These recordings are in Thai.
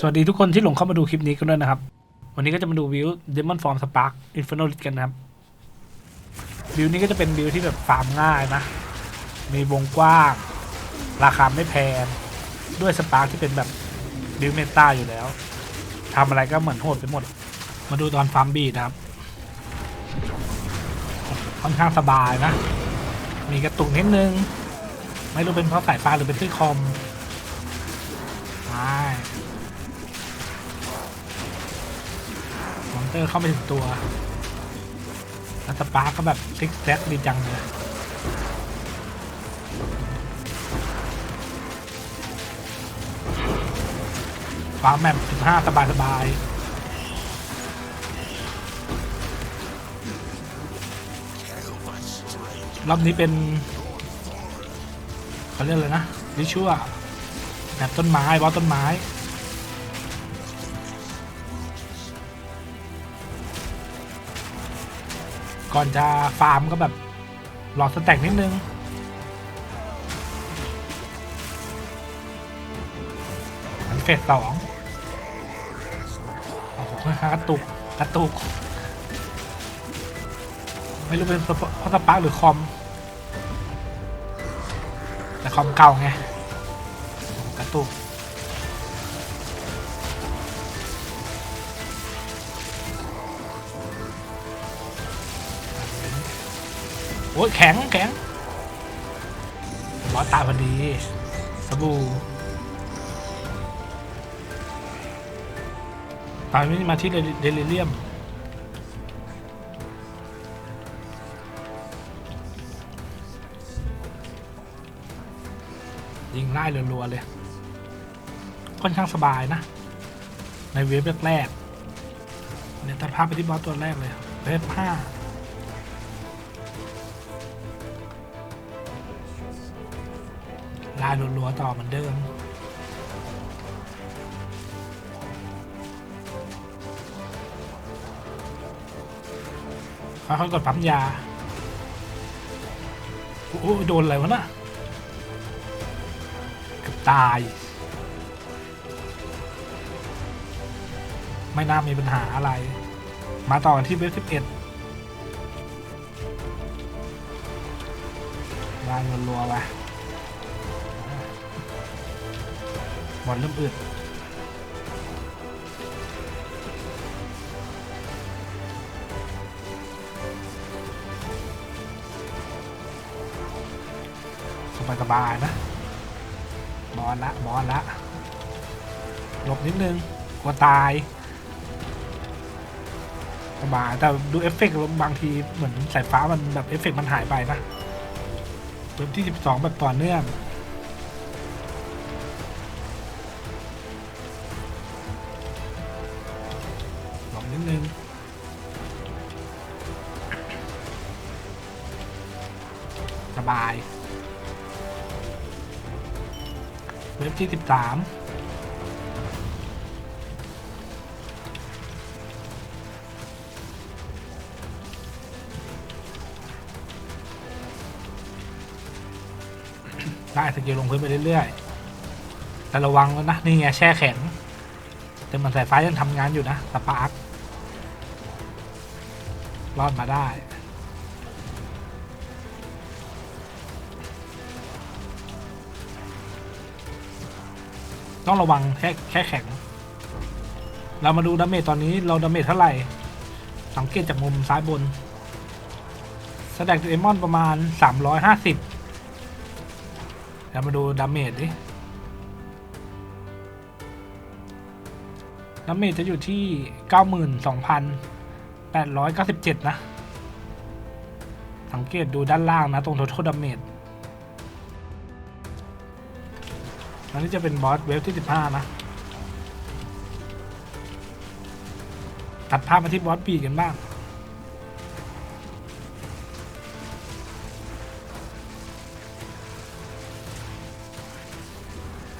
สวัสดีทุกคนที่หลงเข้ามาดูคลิปนี้กันด้วยนะครับ วันนี้ก็จะมาดูวิว Demon Form Spark Inferno List กันนะครับวิวนี้ก็จะเป็นวิวที่แบบฟาร์มง่ายนะ มีวงกว้าง ราคาไม่แพง ด้วยสปาร์กที่เป็นแบบวิวเมตาอยู่แล้วทำอะไรก็เหมือนโหดไปหมด มาดูตอนฟาร์มบีดนะครับ ค่อนข้างสบายนะ มีกระตุกนิดนึง ไม่รู้เป็นเพราะสายฟ้าหรือเป็นที่คอมใช่ อนเตอร์เข้าไปถึงตัวแล้วสปาร์กก็แบบซิกแซกดีจังเลยฟ้าแมป15สบายสบายรอบนี้เป็นเขาเรียกอะไรนะริชัวแบบต้นไม้บอสต้นไม้ ก่อนจะฟาร์มก็แบบรอสแต็กนิดนึงมันเฟสสองโอ้โหกระตุกกระตุก ไม่รู้เป็นเพราะเพราะสปาร์หรือคอม แต่คอมเก่าไงกระตุก อ้ยแข็งแข็งบอสตายพอดี สบู่ตายไม่ได้มาที่เดลิเรียมยิงไล่รัวๆเลย ค่อนข้างสบายนะ ในเวฟแรกๆเนี่ยตัดภาพไปที่บอสตัวแรกเลยเวฟห้าายรัวๆต่อเหมือนเดิมค่อยๆกดปั๊มยา โอ้โหโดนอะไรวะน่ะเกือบตาย ไม่น่ามีปัญหาอะไร มาต่อกันที่เว็บสิบเอ็ดลายรัวๆไป บอลเริ่มอึดสบายสบายนะบอลละบอลละหลบนิดนึงกลัวตายสบายแต่ดูเอฟเฟกต์บางทีเหมือนสายฟ้ามันแบบเอฟเฟกต์มันหายไปนะเว็บที่ 12 แบบต่อเนื่อง นิดนึงสบาย เว็บที่สิบสามได้สกิลลงพื้นไปเรื่อยๆ แต่ระวังแล้วนะ นี่ไงแช่แข็ง แต่มันสายฟ้ายังทำงานอยู่นะ สปาร์ค รอดมาได้ ต้องระวังแค่แค่แข็ง เรามาดูดาเมจตอนนี้เราดาเมจเท่าไหร่ สังเกตจากมุมซ้ายบนสแต็กเอมอนประมาณ 350เรามาดูดาเมจดิดาเมจจะอยู่ที่ 897 นะ สังเกตดูด้านล่างนะ ตรง total damage อันนี้จะเป็นบอสเวฟที่ 15 นะ ตัดภาพมาที่บอสปีกกันบ้าง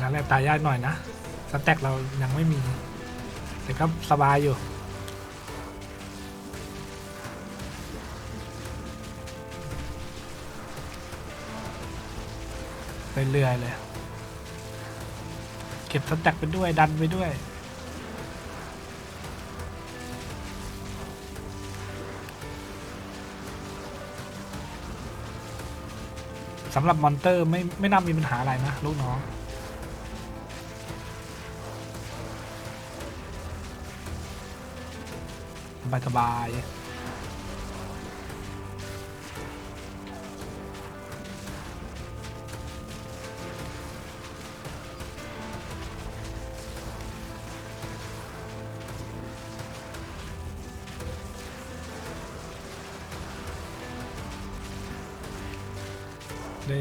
งานแรกตายยากหน่อยนะ สแต็กเรายังไม่มี แต่ก็สบายอยู่ ไปเรื่อยเลย เก็บทัตดักไปด้วยดันไปด้วย สำหรับมอนเตอร์ไม่ไม่น่ามีปัญหาอะไรนะ ลูกน้องสบายสบาย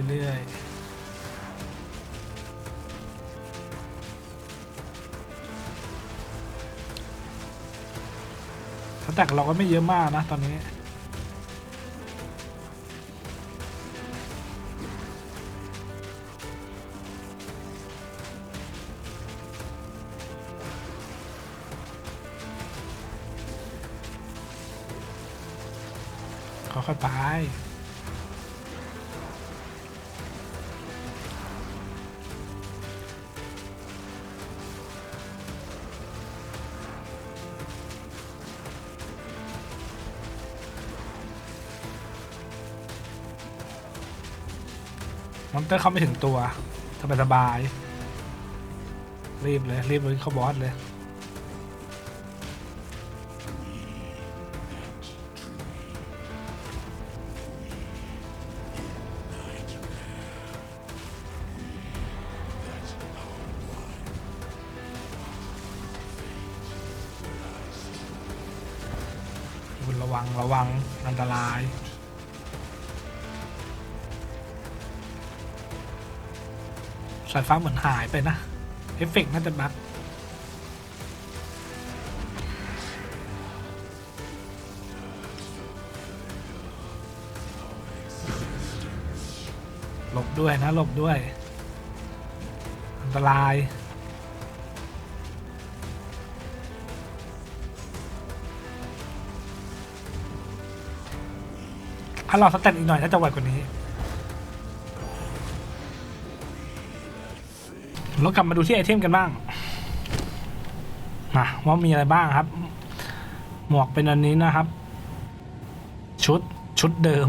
เรื่อยๆสแต็กเราก็ไม่เยอะมากนะ ตอนนี้ ค่อยๆไป อนเตอร์เข้าไม่ถึงตัวสบายสบายๆรีบเลย รีบเลยเข้าบอสเลย ระวัง ระวัง อันตราย สายฟ้าเหมือนหายไปนะ เอฟเฟกต์น่าจะบักหลบด้วยนะหลบด้วย อันตรายถ้าเราสแตนอีกหน่อยน่าจะไวกว่านี้ เรากลับมาดูที่ไอเทมกันบ้างนะว่ามีอะไรบ้างครับ หมวกเป็นอันนี้นะครับ ชุดชุดเดิม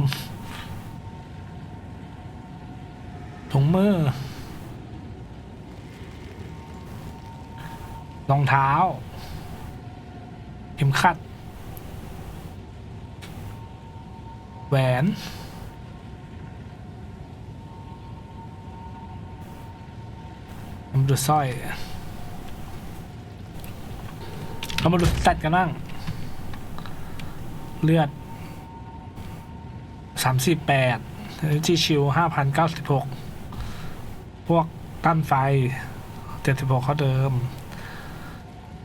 ถุงมือรองเท้าเข็มขัด แหวน มาดูสร้อยเรามาดูสแตทกันบ้าง เลือดสามสี่แปดจีชิวห้าพันเก้าสิบหกพวกต้านไฟเจ็ดสิบหกเขาเดิม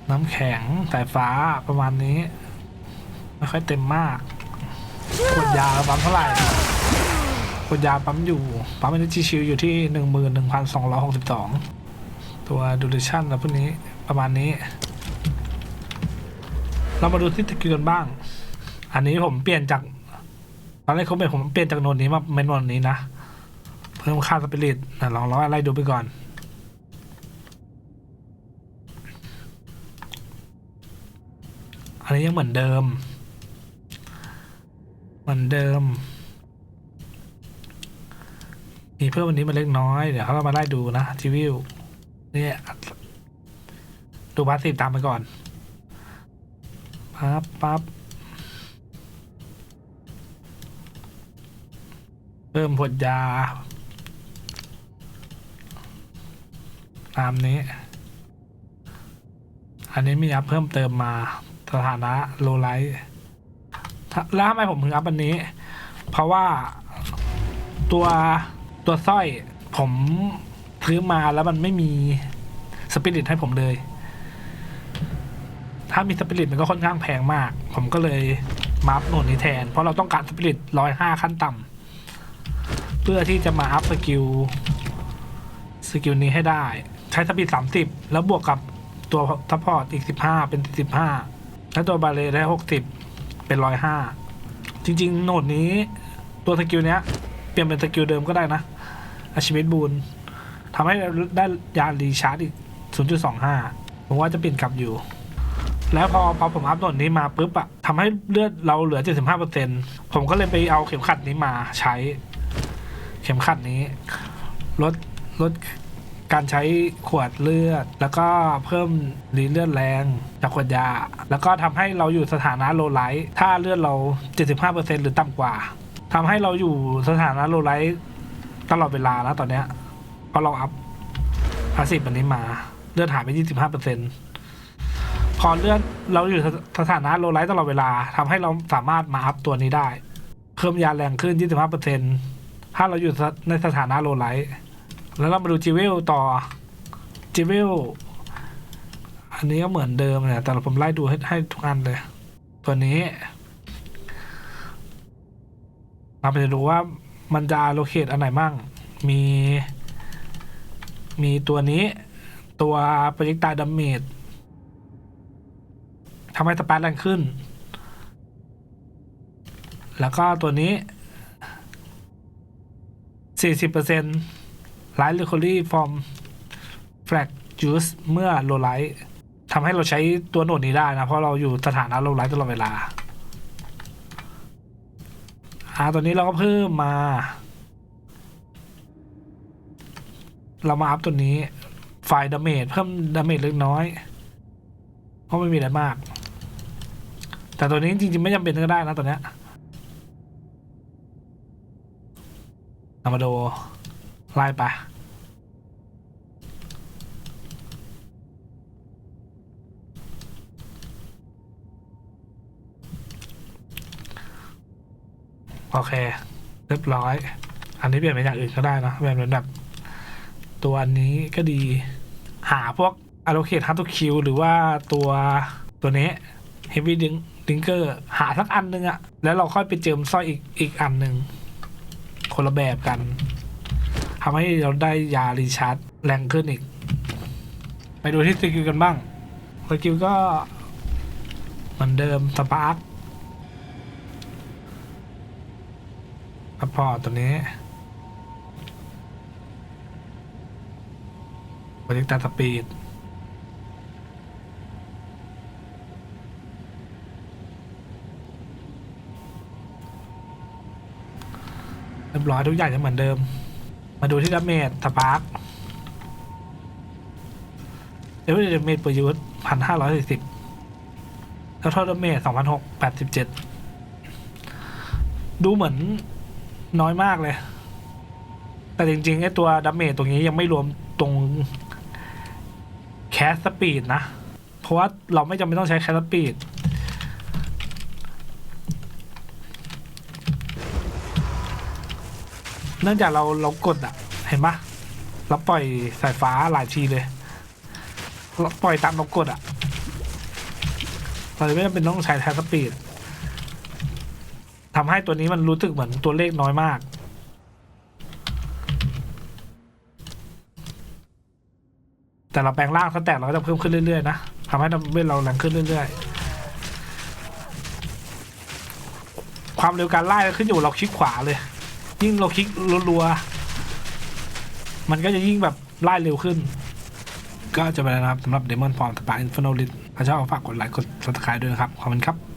น้ำแข็งสายฟ้าประมาณนี้ ไม่ค่อยเต็มมากขวดยาปั๊มเท่าไหร่ขวดยาปั๊มอยู่ ปั๊มเอเนจีชิวอยู่ที่หนึ่งหมื่นหนึ่งพันสองร้อยหกสิบสอง ตัวดูเรชั่นแล้วพวกนี้ประมาณนี้ เรามาดูที่ตะกี้กันบ้าง อันนี้ผมเปลี่ยนจากตอนแรกเขาเป็นผมเปลี่ยนจากโนนนี้มาเป็นโนนนี้นะเพิ่มค่าสปิริตนะลองลองอะไรดูไปก่อนอันนี้ยังเหมือนเดิม เหมือนเดิม มีเพิ่มวันนี้มาเล็กน้อย เดี๋ยวเขาเรามาไล่ดูนะทีวิว เนี่ยดูพาสซีฟตามไปก่อนปั๊บปั๊บเพิ่มผลยา ตามนี้ อันนี้มีอัพเพิ่มเติมมาสถานะโลไลท์แล้วทำไมผมถึงอัพอันนี้ เพราะว่าตัวตัวสร้อยผม ซื้อมาแล้วมันไม่มีสปิริตให้ผมเลย ถ้ามีสปิริตมันก็ค่อนข้างแพงมาก ผมก็เลยมาอัพโหนดนี้แทน เพราะเราต้องการสปิริตร้อยห้าขั้นต่ำเพื่อที่จะมาอัพสกิลสกิลนี้ให้ได้ ใช้สปิริตสามสิบแล้วบวกกับตัวทัพพอร์ตอีกสิบห้าเป็นสิบห้าแล้วตัวบาเลได้หกสิบเป็นร้อยห้าจริง ๆ โหนดนี้ตัวสกิลเนี้ย เปลี่ยนเป็นสกิลเดิมก็ได้นะอาชีวิตบูน ทำให้ได้ยารีชาร์จอีก 0.25 ผมว่าจะเปลี่ยนกลับอยู่ แล้วพอพอผมอัพโหนดนี้มาปุ๊บอะทำให้เลือดเราเหลือ 75%ผมก็เลยไปเอาเข็มขัดนี้มาใช้ เข็มขัดนี้ลดลดการใช้ขวดเลือด แล้วก็เพิ่มรีเลือดแรงจากขวดยา แล้วก็ทำให้เราอยู่สถานะโลไลท์ถ้าเลือดเรา 75%หรือต่ำกว่าทำให้เราอยู่สถานะโลไลท์ตลอดเวลานะตอนเนี้ย เพราะเราอัพพาสซีฟอันนี้มา เลือดหายไป25%พอเลือดเราอยู่สถานะโลไลท์ตลอดเวลาทำให้เราสามารถมาอัพตัวนี้ได้ เพิ่มยาแรงขึ้น25%ถ้าเราอยู่ในสถานะโลไลท์แล้วเรามาดูจิเวลต่อจิเวลอันนี้ก็เหมือนเดิมเนี่ยแต่ผมไล่ดูให้ให้ทุกอันเลย ตัวนี้ เราไปดูว่ามันจะโลเคตอันไหนมั่งมี มีตัวนี้ตัวโปรเจกต์ตายดัมเมจทำให้สปาร์ตแรงขึ้น แล้วก็ตัวนี้ 40%ไลท์ r e c o r y from flag juice เมื่อโลไลท์ทำให้เราใช้ตัวโหนดนี้ได้นะ เพราะเราอยู่สถานะโลไลท์ตลอดเวลาอ่าตัวนี้เราก็เพิ่มมา เรามาอัพตัวนี้ไฟดาเมจเพิ่มดาเมจเล็กน้อย เพราะไม่มีอะไรมาก แต่ตัวนี้จริงๆ ไม่จำเป็นก็ได้นะตัวเนี้ยเอามาดูไล่ไปโอเค เรียบร้อย อันนี้เปลี่ยนเป็นอย่างอื่นก็ได้นะเปลี่ยนเป็นแบบ ตัวอันนี้ก็ดี หาพวก allocate hard to kill หรือว่าตัวตัวนี้ heavy dinker หาสักอันหนึงอะแล้วเราค่อยไปเจิมสร้อยอีกอีกอันหนึ่งคนละแบบกันทำให้เราได้ยารีชาร์จแรงขึ้นอีก ไปดูที่สกิลกันบ้างสกิลก็เหมือนเดิมสปาร์คอัพพอตัวนี้ โปรเจกต์ตาสปีดเรียบร้อยทุกอย่างยังเหมือนเดิม มาดูที่ดาเมจสปาร์คเอเวอร์ดาเมจประยุทธ์พันห้าร้อยสี่สิบแล้วทษดาเมจสองพันหกแปดสิบเจ็ดดูเหมือนน้อยมากเลย แต่จริงๆไอ้ตัวดาเมจตรงนี้ยังไม่รวมตรง สสปีดนะ เพราะว่าเราไม่จำเป็นต้องใช้แคสสปีดเนื่องจากเราเรากดอะเห็นปะเราปล่อยสายฟ้าหลายทีเลยเราปล่อยตามเรากดอะเราไม่จำเป็นต้องใช้แทนสปีดทำให้ตัวนี้มันรู้สึกเหมือนตัวเลขน้อยมาก แต่เราแปลงร่างสแตกเราก็จะเพิ่มขึ้นเรื่อยๆนะทำให้ดัมเบลเราแรงขึ้นเรื่อยๆ ความเร็วการไล่ขึ้นอยู่เราคลิกขวาเลย ยิ่งเราคลิกรัวๆ มันก็จะยิ่งแบบไล่เร็วขึ้น ก็จะไปแล้วนะครับสำหรับ Demon Form สปา Inferno List ถ้าชอบฝากกดไลค์กด subscribe ด้วยนะครับ ขอบคุณครับ